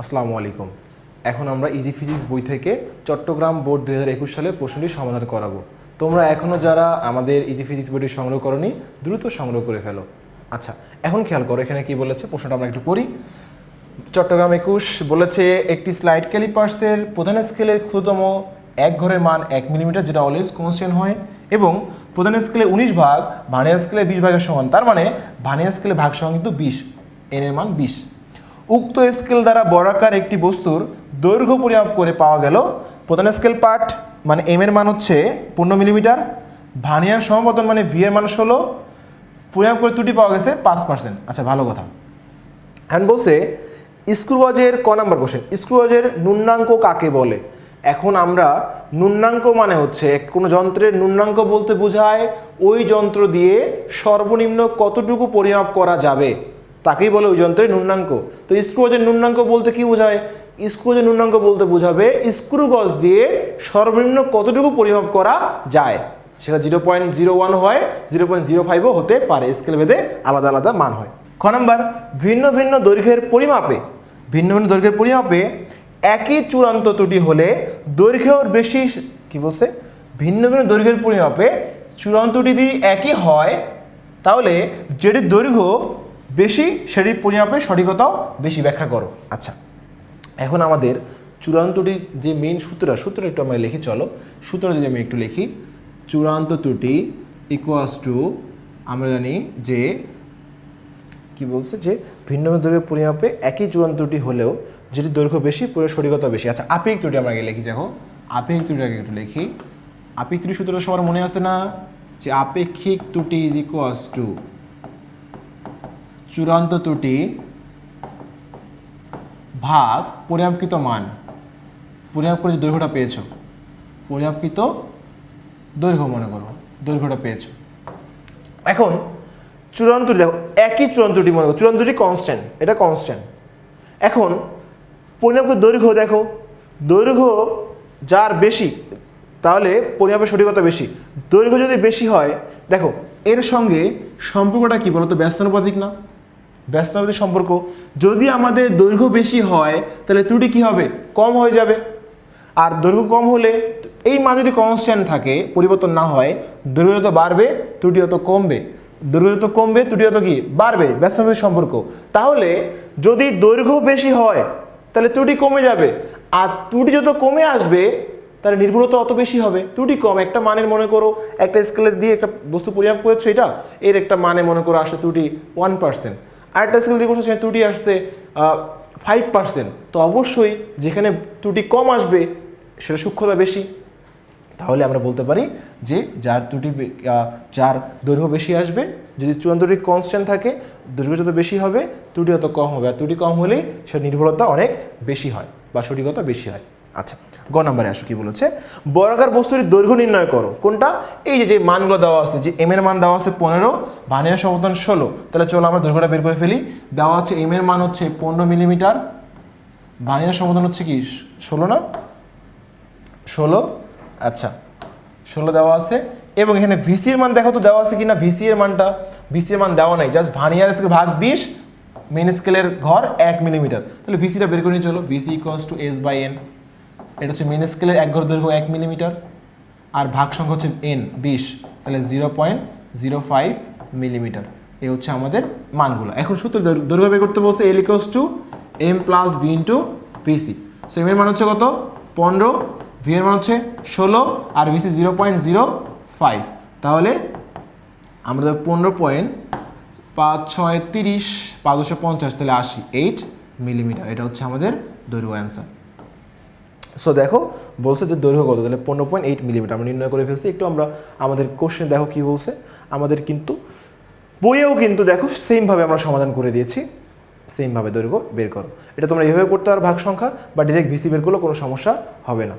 আসসালামু আলাইকুম। এখন আমরা ইজি ফিজিক্স বই থেকে চট্টগ্রাম বোর্ড দুই হাজার একুশ সালের প্রশ্নটি সমাধান করাবো। তোমরা এখনও যারা আমাদের ইজি ফিজিক্স বইটি সংগ্রহ করনি, দ্রুত সংগ্রহ করে ফেলো। আচ্ছা এখন খেয়াল করো এখানে কি বলেছে, প্রশ্নটা আমরা একটু পড়ি। চট্টগ্রাম একুশ বলেছে, একটি স্লাইড ক্যালিপার্সের প্রধান স্কেলের ক্ষুদ্রতম এক ঘরের মান এক মিলিমিটার যেটা অলওয়েজ কনস্ট্যান্ট হয়, এবং প্রধান স্কেলে উনিশ ভাগ ভানিয়া স্কেলে বিশ ভাগের সমান, তার মানে ভানিয়া স্কেলে ভাগ সমান কিন্তু বিশ এন এর মান বিশ। উক্ত স্কেল দ্বারা বর্গাকার একটি বস্তুর দৈর্ঘ্য পরিমাপ করে পাওয়া গেল। প্রধান স্কেল পার্ট মানে এম এর মান হচ্ছে পনেরো মিলিমিটার, ভানিয়ার সমাপতন মানে ভি এর মান ষোলো, পরিমাপ করে ত্রুটি পাওয়া গেছে পাঁচ পার্সেন্ট আচ্ছা ভালো কথা। এখন বলছে স্ক্রুওয়াজের ক নাম্বার কোশ্চেন স্ক্রুওয়াজের ন্যূনাঙ্ক কাকে বলে? এখন আমরা ন্যূনাঙ্ক মানে হচ্ছে কোনো যন্ত্রের ন্যূনাঙ্ক বলতে বোঝায়, ওই যন্ত্র দিয়ে সর্বনিম্ন কতটুকু পরিমাপ করা যাবে? তাকেই বলে ওই যন্ত্রের ন্যূনাঙ্ক। তো স্ক্রুওয়াজের ন্যূনাঙ্ক বলতে কি বোঝায়? স্ক্রুওয়াজের ন্যূনাঙ্ক বলতে বোঝাবে স্ক্রু গজ দিয়ে সর্বনিম্ন কতটুকু পরিমাপ করা যায়? সেটা জিরো পয়েন্ট জিরো ওয়ান হয়, জিরো পয়েন্ট জিরো ফাইভও হতে পারে। স্কেল ভেদে আলাদা আলাদা মান হয়। খ নাম্বার, ভিন্ন ভিন্ন দৈর্ঘ্যের পরিমাপে, ভিন্ন ভিন্ন দৈর্ঘ্যের পরিমাপে একই চূড়ান্ত ত্রুটি হলে দৈর্ঘ্যর বেশি কি বলছে? ভিন্ন ভিন্ন দৈর্ঘ্যের পরিমাপে চূড়ান্ত ত্রুটি যদি একই হয়, তাহলে যেটির দৈর্ঘ্য বেশি সেটির পরিমাপে সঠিকতাও বেশি ব্যাখ্যা করো। আচ্ছা এখন আমাদের চূড়ান্তটি যে মেইন সূত্রটা সূত্র একটু আমরা লিখি, চলো। সূত্র যদি আমি একটু লিখি, চূড়ান্ত ত্রুটি ইকুয়াস টু আমরা জানি যে, কি বলছে? যে ভিন্ন দৈর্ঘ্যের পরিমাপে একই চূড়ান্ত ত্রুটি হলেও যেটি দৈর্ঘ্য বেশি, পুরো সঠিকতা বেশি। আচ্ছা আপেক্ষিক ত্রুটি আমরা আগে লিখি, দেখো। আপেক্ষিক আগে একটু লিখি। আপেক্ষিক ত্রুটি সূত্রটা সবার মনে আছে না? যে আপেক্ষিক ত্রুটি ইজ ইকুয়াস টু চূড়ান্ত ত্রুটি, ভাগ পরিমাপকৃত মান। পরিমাপ করে যে দৈর্ঘ্যটা পেয়েছ, পরিমাপকৃত দৈর্ঘ্য মনে করো, দৈর্ঘ্যটা পেয়েছ। এখন চূড়ান্তটি দেখো, একই চূড়ান্তটি মনে করো চূড়ান্তটি কনস্ট্যান্ট এটা কনস্ট্যান্ট এখন পরিমাপের দৈর্ঘ্য দেখো, দৈর্ঘ্য যার বেশি, তাহলে পরিমাপের সঠিকতা বেশি। দৈর্ঘ্য যদি বেশি হয়, দেখো, এর সঙ্গে সম্পর্কটা কি বলতো, ব্যস্তানুপাতিক না? ব্যস্তানুপাতিক সম্পর্ক। যদি আমাদের দৈর্ঘ্য বেশি হয়, তাহলে ত্রুটি কি হবে? কম হয়ে যাবে। আর দৈর্ঘ্য কম হলে এই মান যদি কনস্ট্যান্ট থাকে, পরিবর্তন না হয়, দৈর্ঘ্য যত বাড়বে, ত্রুটি যত কমবে। দৈর্ঘ্য যত কমবে, ত্রুটি যত কি? বাড়বে ব্যস্তানুপাতিক সম্পর্ক। তাহলে যদি দৈর্ঘ্য বেশি হয়, তাহলে ত্রুটি কমে যাবে। আর ত্রুটি যত কমে আসবে, তাহলে নির্ভুলতা অত বেশি হবে। ত্রুটি কম, একটা মানের মনে করো, একটা স্কেলের দিয়ে একটা বস্তু পরিমাপ করেছ এটা, এর একটা মানে মনে করো আসে ত্রুটি ওয়ান পার্সেন্ট আরেকটা স্কেল দিয়ে সেখানে ত্রুটি আসছে ফাইভ পার্সেন্ট তো অবশ্যই যেখানে ত্রুটি কম আসবে, সেটা সূক্ষ্মতা বেশি। তাহলে আমরা বলতে পারি যে যার ত্রুটি যার দৈর্ঘ্য বেশি আসবে, যদি চূড়ান্তটি কনস্ট্যান্ট থাকে, দৈর্ঘ্য যত বেশি হবে ত্রুটি তত কম হবে। আর ত্রুটি কম হলে সেটা নির্ভরতা অনেক বেশি হয় বা সঠিকতা বেশি হয়। আচ্ছা গ নম্বরে আসো, কি বলেছে? বর্গাকার বস্তুটির দৈর্ঘ্য নির্ণয় করো। কোনটা? এই যে যে মানগুলো দেওয়া আছে, যে এম এর মান দেওয়া আছে পনেরো ভানিয়া সমতন ষোলো। তাহলে চলো আমরা দৈর্ঘ্যটা বের করে ফেলি। দেওয়া আছে এম এর মান হচ্ছে পনেরো মিলিমিটার ভানিয়া সমতন হচ্ছে কি, ষোলো না? ষোলো আচ্ছা। ষোলো দেওয়া আছে, এবং এখানে ভিসি এর মান দেখো তো দেওয়া আছে কি না ভিসি এর মানটা ভিসি এর মান দেওয়া নাই। জাস্ট ভানিয়ার স্কেল ভাগ বিশ মেন স্কেলের ঘর এক মিলিমিটার। তাহলে ভিসিটা বের করে নিয়ে চলো। VC equals two S by N এটা হচ্ছে মেন স্কেলের এক ঘর দৈর্ঘ্য এক মিলিমিটার, আর ভাগ সংখ্যা হচ্ছে এন বিশ, তাহলে zero point zero five millimetre. এই হচ্ছে আমাদের মানগুলো। এখন সূত্র দৈর্ঘ্য বের করতে বলছে L equals two M plus V into VC so M এর মান হচ্ছে কত? পনেরো ভি এর মান হচ্ছে ষোলো, আর VC zero point zero five তাহলে আমাদের পনেরো পয়েন্ট পাঁচ ছয় তিরিশ পাঁচশো পঞ্চাশ, তাহলে আশি এইট মিলিমিটার। এটা হচ্ছে আমাদের দৈর্ঘ্য অ্যান্সার সো দেখো, বলছে যে দৈর্ঘ্য কত? তাহলে পনেরো পয়েন্ট এইট মিলিমিটার আমরা নির্ণয় করে ফেলছি। একটু আমরা আমাদের কোশ্চেন দেখো কি বলছে। আমাদের কিন্তু বইয়েও কিন্তু দেখো সেমভাবে আমরা সমাধান করে দিয়েছি। সেমভাবে দৈর্ঘ্য বের করো। এটা তোমরা এইভাবে করতে পারো ভাগ সংখ্যা বা ডিরেক্ট ভিসি বের করলেও কোনো সমস্যা হবে না।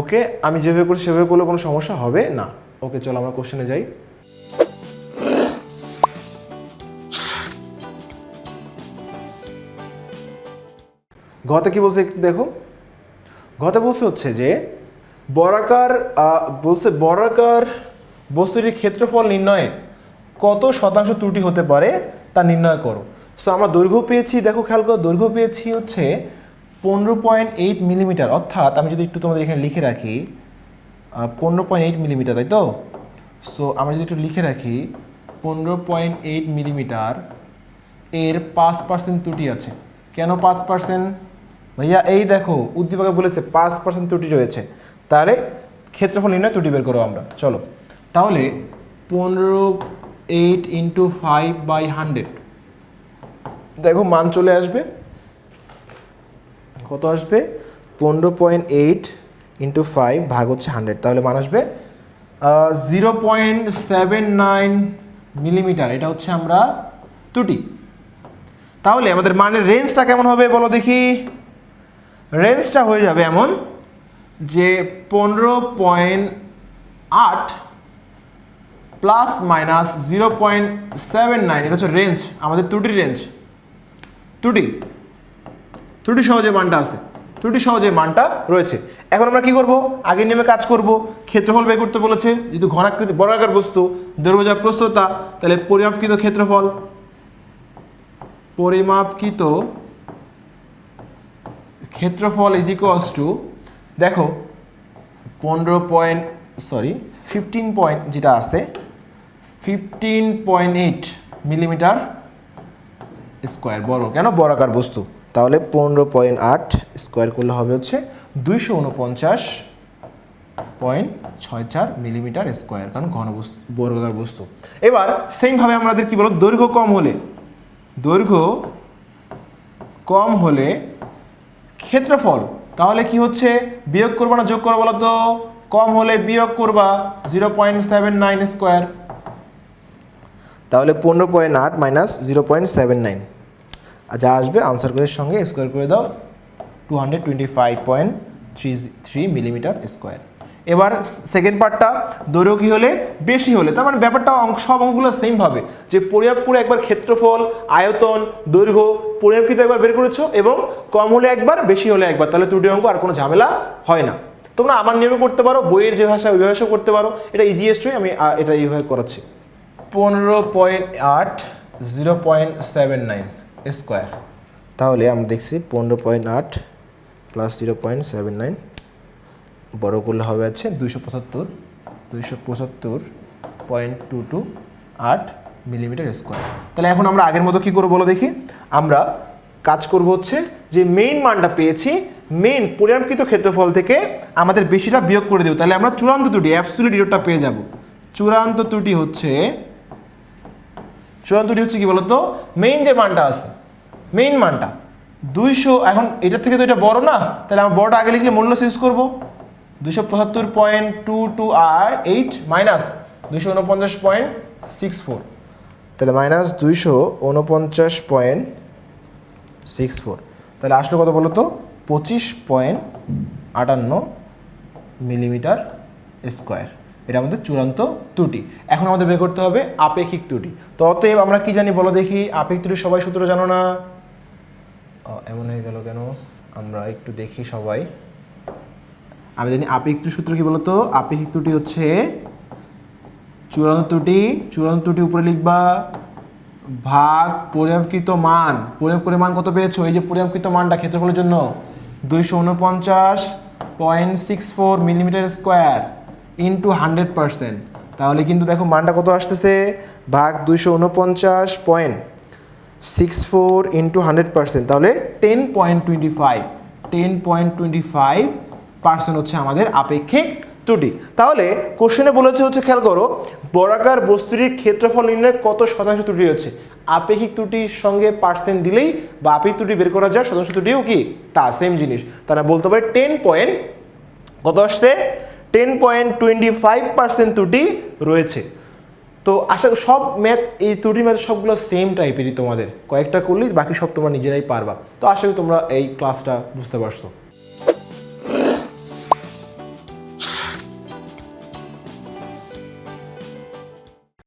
ওকে আমি যেভাবে করছি, সেভাবে করলেও কোনো সমস্যা হবে না। ওকে চলো আমরা কোশ্চেনে যাই। ঘতে কি বলছে একটু দেখো। ঘতে বলছে হচ্ছে যে, বরাকার বলছে বরাকার বস্তুটির ক্ষেত্রফল নির্ণয়ে কত শতাংশ ত্রুটি হতে পারে তা নির্ণয় করো। সো আমরা দৈর্ঘ্য পেয়েছি, দেখো খেয়াল করো, দৈর্ঘ্য পেয়েছি হচ্ছে পনেরো পয়েন্ট এইট মিলিমিটার অর্থাৎ আমি যদি একটু তোমাদের এখানে লিখে রাখি পনেরো পয়েন্ট এইট মিলিমিটার তাই তো? সো আমরা যদি একটু লিখে রাখি, পনেরো পয়েন্ট এইট মিলিমিটার এর পাঁচ পার্সেন্ট ত্রুটি আছে। কেন পাঁচ পার্সেন্ট ভাইয়া, এই দেখো, উদ্দীপকে বলেছে পাঁচ পার্সেন্ট ত্রুটি রয়েছে। তাহলে ক্ষেত্রফল নির্ণয় ত্রুটি বের করো আমরা। চলো। তাহলে পনেরো, eight into five by hundred দেখো, মান চলে আসবে। কত আসবে? পনেরো পয়েন্ট এইট ইন্টু ফাইভ ভাগ হচ্ছে হান্ড্রেড তাহলে মান আসবে zero point seven nine millimetre এটা হচ্ছে আমরা ত্রুটি। তাহলে আমাদের মানের রেঞ্জটা কেমন হবে বলো দেখি। রেঞ্জটা হয়ে যাবে এমন যে পনেরো পয়েন্ট আট plus minus zero point seven nine, এটা হচ্ছে রেঞ্জ, আমাদের ত্রুটির রেঞ্জ। ত্রুটি। ত্রুটি সহজে মানটা আছে। ত্রুটি সহজে মানটা রয়েছে। এখন আমরা কি করব? আগের নিয়মে কাজ করব। ক্ষেত্রফল বের করতে বলেছে। যেহেতু ঘনাকৃতি বর্গাকার বস্তু দৈর্ঘ্য প্রস্ততা তাহলে পরিমাপকৃত ক্ষেত্রফল। পরিমাপকৃত ক্ষেত্রফল ইজ ইকুয়ালস টু দেখো, পনেরো পয়েন্ট সরি ফিফটিন পয়েন্ট যেটা আছে fifteen point eight millimetre square বড়, কেন? বর্গাকার বস্তু। তাহলে পনেরো পয়েন্ট আট স্কোয়ার করলে হবে হচ্ছে দুইশো উনপঞ্চাশ পয়েন্ট ছয় চার মিলিমিটার স্কোয়ার কারণ ঘন বস্তু, বর্গাকার বস্তু। এবার সেমভাবে আমাদের কি বলো? দৈর্ঘ্য কম হলে, দৈর্ঘ্য কম হলে ক্ষেত্রফল, তাহলে কি হচ্ছে? বিয়োগ করব না যোগ করব বলতো? কম হলে বিয়োগ করবা zero point seven nine square তাহলে পনেরো পয়েন্ট আট minus zero point seven nine আর যা আসবে আনসার করে সঙ্গে স্কোয়ার করে দাও। Two hundred twenty five point three three millimetre square এবার সেকেন্ড পার্টটা দৈর্ঘ্য কী হলে বেশি হলে? তার মানে ব্যাপারটা অঙ্ক সব অঙ্কগুলো সেম সেমভাবে যে পরিমাপ করে একবার ক্ষেত্রফল, আয়তন, দৈর্ঘ্য পরিমাপকৃত একবার বের করেছ এবং কম হলে একবার, বেশি হলে একবার। তাহলে ত্রুটি অঙ্ক আর কোনো ঝামেলা হয় না। তোমরা আমার নিয়মে করতে পারো, বইয়ের যে ভাষা, ওই ভাষা করতে পারো। এটা ইজিয়েস্ট হয় আমি এটা এইভাবে করাচ্ছি। পনেরো পয়েন্ট আট zero point seven nine square তাহলে আমরা দেখছি পনেরো পয়েন্ট আট plus zero point seven nine বড় করলে হবে আছে দুইশো পঁচাত্তর দুইশো পঁচাত্তর পয়েন্ট টু টু আট মিলিমিটার স্কোয়ার। তাহলে এখন আমরা আগের মতো কী করব বলো দেখি? আমরা কাজ করব হচ্ছে যে মেইন মানটা পেয়েছি মেইন পরিমাপকৃত ক্ষেত্রফল থেকে আমাদের বেশিটা বিয়োগ করে দেবো। তাহলে আমরা চূড়ান্ত ত্রুটি অ্যাবসুলেট ইরোটা পেয়ে যাব। চূড়ান্ত ত্রুটি হচ্ছে, চূড়ান্ত ত্রুটি হচ্ছে কি বলতো মেইন যে মানটা আছে মেইন মানটা। দুইশো, এখন এটার থেকে তো এটা বড় না? তাহলে আমরা বড়টা আগে লিখলে মূল্য শেষ করব। দুশো পঁচাত্তর পয়েন্ট টু টু আর এইট মাইনাস দুশো উনপঞ্চাশ পয়েন্ট সিক্স ফোর। তাহলে মাইনাস দুইশো উনপঞ্চাশ পয়েন্ট সিক্স ফোর। তাহলে আসলে কত বলো তো? পঁচিশ পয়েন্ট আটান্ন মিলিমিটার স্কোয়ার। এটা আমাদের চূড়ান্ত ত্রুটি। এখন আমাদের বের করতে হবে আপেক্ষিক ত্রুটি। তো অতএব আমরা কি জানি বলো দেখি আপেক্ষিক ত্রুটি সবাই সূত্র জানো না? এমন হয়ে গেল কেন? আমরা একটু দেখি সবাই। আমি জানি আপেক্ষিক ত্রুটি সূত্র কি বলতো? আপেক্ষিক ত্রুটি হচ্ছে চূড়ান্ত ত্রুটি চূড়ান্ত ত্রুটি উপরে লিখবা ভাগ পরিমাপকৃত মান। পরিমাপ করে মান কত পেয়েছ? এই যে পরিমাপকৃত মানটা ক্ষেত্রফলের জন্য দুইশো উনপঞ্চাশ point six four millimetre square into hundred percent. তাহলে কিন্তু দেখো মানটা কত আসতেছে? ভাগ দুইশো উনপঞ্চাশ point six four into hundred percent. তাহলে ten point twenty five, ten point twenty five percent হচ্ছে আমাদের আপেক্ষিক ত্রুটি। তাহলে কোশ্চেনে বলেছে হচ্ছে, খেয়াল করো, বরাকার বস্তুটির ক্ষেত্রফল নির্ণয় কত শতাংশ ত্রুটি হচ্ছে আপেক্ষিক ত্রুটির সঙ্গে পার্সেন্ট দিলেই বা আপেক্ষিক ত্রুটি বের করা যায়, শতাংশ ত্রুটিও কি? তা সেম জিনিস। তারা বলতে পারে টেন পয়েন্ট কত আসছে? Ten point twenty five percent ত্রুটি রয়েছে। তো আশা সব ম্যাথ এই ত্রুটি ম্যাথ সবগুলো সেম টাইপেরই তোমাদের। কয়েকটা করলেই বাকি সব তোমরা নিজেরাই পারবা। তো আশা করি তোমরা এই ক্লাসটা বুঝতে পারছ।